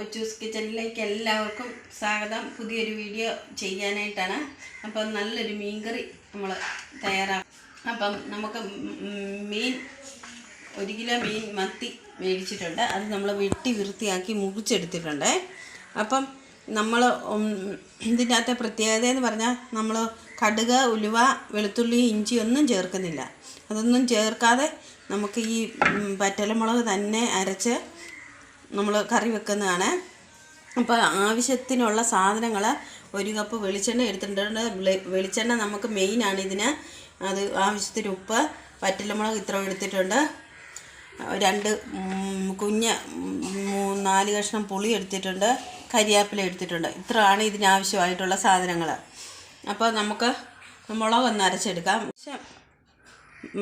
കൊച്ചൂസ് കിച്ചണിലേക്ക് എല്ലാവർക്കും സ്വാഗതം. പുതിയൊരു വീഡിയോ ചെയ്യാനായിട്ടാണ്. അപ്പം നല്ലൊരു മീൻകറി നമ്മൾ തയ്യാറാക്കും അപ്പം നമുക്ക് മീൻ ഒരു കിലോ മീൻ മത്തി മേടിച്ചിട്ടുണ്ട്. അത് നമ്മൾ വെട്ടി വൃത്തിയാക്കി മുറിച്ചെടുത്തിട്ടുണ്ട്. അപ്പം നമ്മൾ ഇതിന്റെ അകത്തെ പ്രത്യേകത എന്ന് പറഞ്ഞാൽ നമ്മൾ കടുക് ഉലുവ വെളുത്തുള്ളി ഇഞ്ചി ഒന്നും ചേർക്കുന്നില്ല. അതൊന്നും ചേർക്കാതെ നമുക്ക് ഈ പറ്റലമുളക് തന്നെ അരച്ച് നമ്മൾ കറി വെക്കുന്നതാണ്. അപ്പോൾ ആവശ്യത്തിനുള്ള സാധനങ്ങൾ ഒരു കപ്പ് വെളിച്ചെണ്ണ എടുത്തിട്ടുണ്ട്. വെളിച്ചെണ്ണ നമുക്ക് മെയിനാണ് ഇതിന്. അത് ആവശ്യത്തിന് ഉപ്പ് വറ്റൽമുളക് ഇത്ര എടുത്തിട്ടുണ്ട്. രണ്ട് കുഞ്ഞ് നാല് കഷ്ണം പുളി എടുത്തിട്ടുണ്ട്. കരിയാപ്പില എടുത്തിട്ടുണ്ട്. ഇത്രയാണ് ഇതിനാവശ്യമായിട്ടുള്ള സാധനങ്ങൾ അപ്പോൾ നമുക്ക് മുളക് ഒന്ന് അരച്ചെടുക്കാം.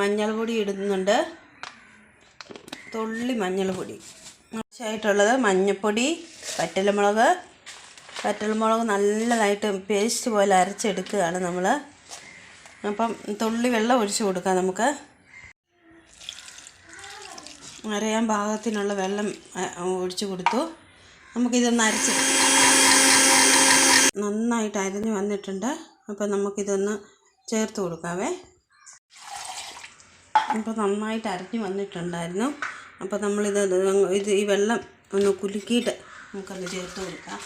മഞ്ഞൾ പൊടി ഇടുന്നുണ്ട്. തുള്ളി മഞ്ഞൾ പൊടി ആവശ്യമായിട്ടുള്ളത് മഞ്ഞൾപ്പൊടി വറ്റൽമുളക്. വറ്റൽമുളക് നല്ലതായിട്ട് പേസ്റ്റ് പോലെ അരച്ചെടുക്കുകയാണ് നമ്മൾ അപ്പം തുള്ളി വെള്ളം ഒഴിച്ചു കൊടുക്കാം നമുക്ക്. അരയാൻ പാകത്തിനുള്ള വെള്ളം ഒഴിച്ചു കൊടുത്തു. നമുക്കിതൊന്ന് അരച്ച് നന്നായിട്ട് അരിഞ്ഞ് വന്നിട്ടുണ്ട്. അപ്പം നമുക്കിതൊന്ന് ചേർത്ത് കൊടുക്കാവേ. അപ്പം നന്നായിട്ട് അരഞ്ഞ് വന്നിട്ടുണ്ടായിരുന്നു. അപ്പോൾ നമ്മളിത് ഇത് ഈ വെള്ളം ഒന്ന് കുലുക്കിയിട്ട് നമുക്കൊന്ന് ചേർത്ത് കൊടുക്കാം.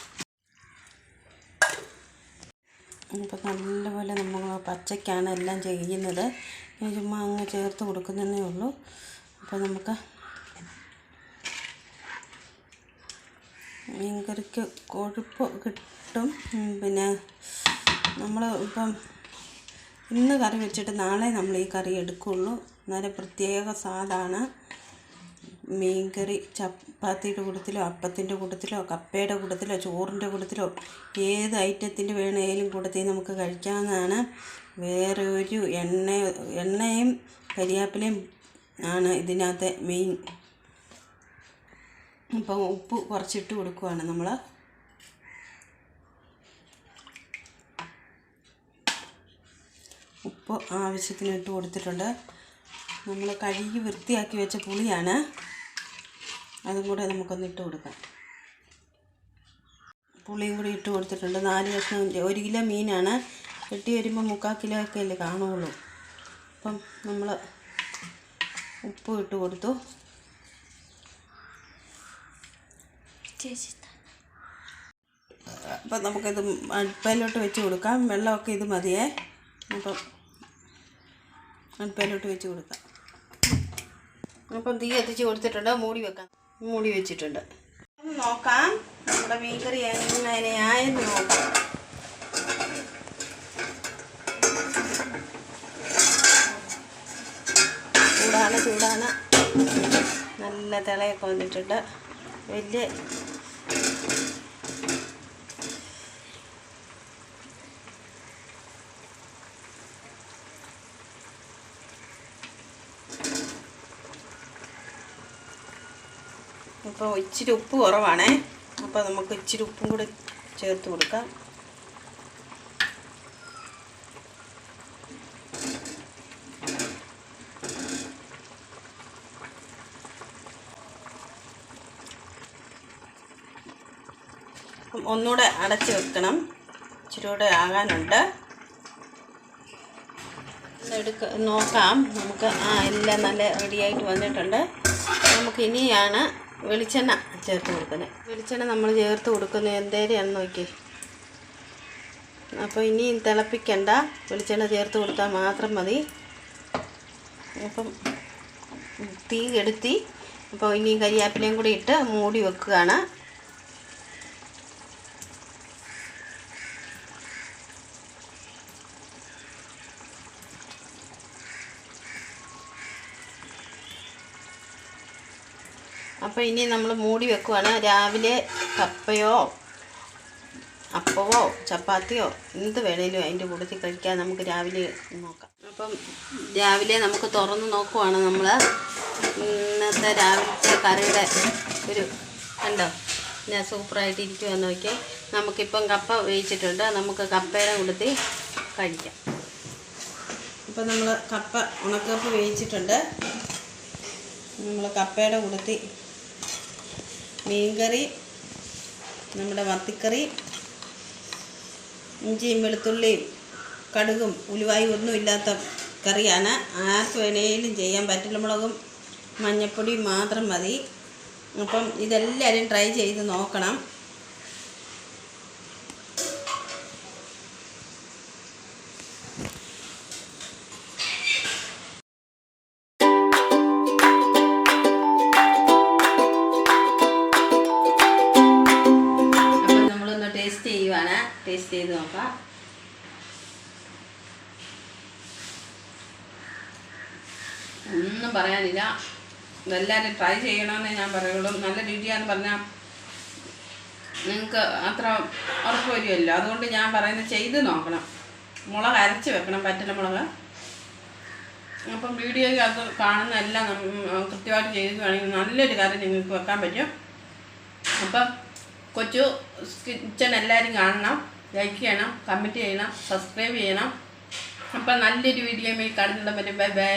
അപ്പോൾ നല്ലപോലെ നമ്മൾ പച്ചയ്ക്കാണ് എല്ലാം ചെയ്യുന്നത്. ഞാൻ ചുമ്മാ അങ്ങ് ചേർത്ത് കൊടുക്കുന്നതേ ഉള്ളൂ. അപ്പോൾ നമുക്ക് മീൻകറിക്ക് കൊഴുപ്പ് കിട്ടും. പിന്നെ നമ്മൾ ഇപ്പം ഇന്ന് കറി വെച്ചിട്ട് നാളെ നമ്മൾ ഈ കറി എടുക്കുള്ളൂ. നല്ല പ്രത്യേക സ്വാദാണ് മീൻകറി ചപ്പാത്തിയുടെ കൂട്ടത്തിലോ അപ്പത്തിന്റെ കൂട്ടത്തിലോ കപ്പയുടെ കൂട്ടത്തിലോ ചോറിന്റെ കൂട്ടത്തിലോ ഏത് ഐറ്റത്തിന്റെ വേണേലും കൂട്ടത്തിൽ നമുക്ക് കഴിക്കാവുന്നതാണ്. വേറെ ഒരു എണ്ണ എണ്ണയും കരിയാപ്പിലയും ആണ് ഇതിനകത്തെ മെയിൻ അപ്പം ഉപ്പ് കുറച്ചിട്ട് കൊടുക്കുവാണ് നമ്മൾ ഉപ്പ് ആവശ്യത്തിന് ഇട്ട് കൊടുത്തിട്ടുണ്ട്. നമ്മൾ കഴുകി വൃത്തിയാക്കി വെച്ച പുളിയാണ്. അതും കൂടെ നമുക്കൊന്ന് ഇട്ട് കൊടുക്കാം. പുളിയും കൂടി ഇട്ട് കൊടുത്തിട്ടുണ്ട്. നാല് കഷ്ണം ഒരു കിലോ മീനാണ്. വെട്ടി വരുമ്പോൾ മുക്കാൽ കിലോ ഒക്കെ അല്ലേ കാണുള്ളൂ. അപ്പം നമ്മൾ ഉപ്പ് ഇട്ട് കൊടുത്തു. അപ്പം നമുക്കിത് അടുപ്പയിലോട്ട് വെച്ച് കൊടുക്കാം. വെള്ളമൊക്കെ ഇത് മതിയേ. അപ്പം അടുപ്പയിലോട്ട് വെച്ച് കൊടുക്കാം. അപ്പം തീ എത്തിച്ച് കൊടുത്തിട്ടുണ്ട്. മൂടി വെക്കാം. മൂടി വെച്ചിട്ടുണ്ട്. നോക്കാം. നമ്മുടെ മീൻകറി എങ്ങനെയായെന്ന് നോക്കാം. ചൂടാണ് ചൂടാണ്. നല്ല തിളയൊക്കെ വന്നിട്ടുണ്ട്. വലിയ അപ്പോൾ ഇച്ചിരി ഉപ്പ് കുറവാണേ. അപ്പോൾ നമുക്ക് ഇച്ചിരി ഉപ്പും കൂടി ചേർത്ത് കൊടുക്കാം. ഒന്നുകൂടെ അടച്ച് വെക്കണം. ഇച്ചിരി കൂടെ ആകാനുണ്ട്. എടുക്ക നോക്കാം. നമുക്ക് ആ എല്ലാം നല്ല റെഡിയായിട്ട് വന്നിട്ടുണ്ട്. നമുക്ക് ഇനിയാണ് വെളിച്ചെണ്ണ ചേർത്ത് കൊടുക്കുന്നത്. വെളിച്ചെണ്ണ നമ്മൾ ചേർത്ത് കൊടുക്കുന്നത് എന്തേരെയാണെന്ന് നോക്കി അപ്പോൾ ഇനി തിളപ്പിക്കണ്ട വെളിച്ചെണ്ണ ചേർത്ത് കൊടുത്താൽ മാത്രം മതി. അപ്പം തീ കെടുത്തി അപ്പോൾ ഇനി കരിയാപ്പിലയും കൂടി ഇട്ട് മൂടി വെക്കുകയാണ്. അപ്പോൾ ഇനി നമ്മൾ മൂടി വെക്കുവാണ്. രാവിലെ കപ്പയോ അപ്പവോ ചപ്പാത്തിയോ എന്ത് വേണേലും അതിന്റെ കൂട്ടത്തിൽ കഴിക്കാൻ നമുക്ക് രാവിലെ നോക്കാം. അപ്പം രാവിലെ നമുക്ക് തുറന്ന് നോക്കുവാണ് നമ്മൾ ഇന്നത്തെ രാവിലത്തെ കറിയുടെ ഒരു കണ്ടോ? ഞാൻ സൂപ്പറായിട്ട് ഇരിക്കുമെന്ന് നോക്കിയാൽ നമുക്കിപ്പം കപ്പ വേവിച്ചിട്ടുണ്ട്. നമുക്ക് കപ്പയുടെ കൂട്ടത്തിൽ കഴിക്കാം. ഇപ്പം നമ്മൾ കപ്പ ഉണക്കപ്പ് വേവിച്ചിട്ടുണ്ട്. നമ്മൾ കപ്പയുടെ കൂട്ടത്തിൽ മീൻകറി നമ്മുടെ മത്തിക്കറി ഇഞ്ചിയും വെളുത്തുള്ളിയും കടുകും ഉലുവായും ഒന്നും ഇല്ലാത്ത കറിയാണ്. ആർക്ക് വേണേലും ചെയ്യാൻ മുളകും മഞ്ഞപ്പൊടിയും മാത്രം മതി. അപ്പം ഇതെല്ലാവരും ട്രൈ ചെയ്ത് നോക്കണം. ടേസ്റ്റ് ചെയ്ത് നോക്കാം. ഒന്നും പറയാനില്ല. ഇതെല്ലാവരും ട്രൈ ചെയ്യണമെന്നേ ഞാൻ പറയുള്ളൂ. നല്ല രുചിയാന്ന് പറഞ്ഞാൽ നിങ്ങൾക്ക് അത്ര ഉറപ്പ് വരുമല്ലോ അതുകൊണ്ട് ഞാൻ പറയുന്നത് ചെയ്ത് നോക്കണം. മുളക് അരച്ച് വെക്കണം പറ്റുന്ന മുളക്. അപ്പം വീഡിയോയിൽ അത് കാണുന്ന എല്ലാം കൃത്യമായിട്ട് കൃത്യമായിട്ട് ചെയ്തിട്ടുവാണെങ്കിൽ നല്ലൊരു കറി നിങ്ങൾക്ക് വെക്കാൻ പറ്റും. അപ്പം കൊച്ചു കിച്ചൺ എല്ലാവരും കാണണം. ലൈക്ക് ചെയ്യണം കമന്റ് ചെയ്യണം സബ്സ്ക്രൈബ് ചെയ്യണം. അപ്പം നല്ലൊരു വീഡിയോ കാണുന്നുണ്ടെങ്കിൽ ബൈ ബൈ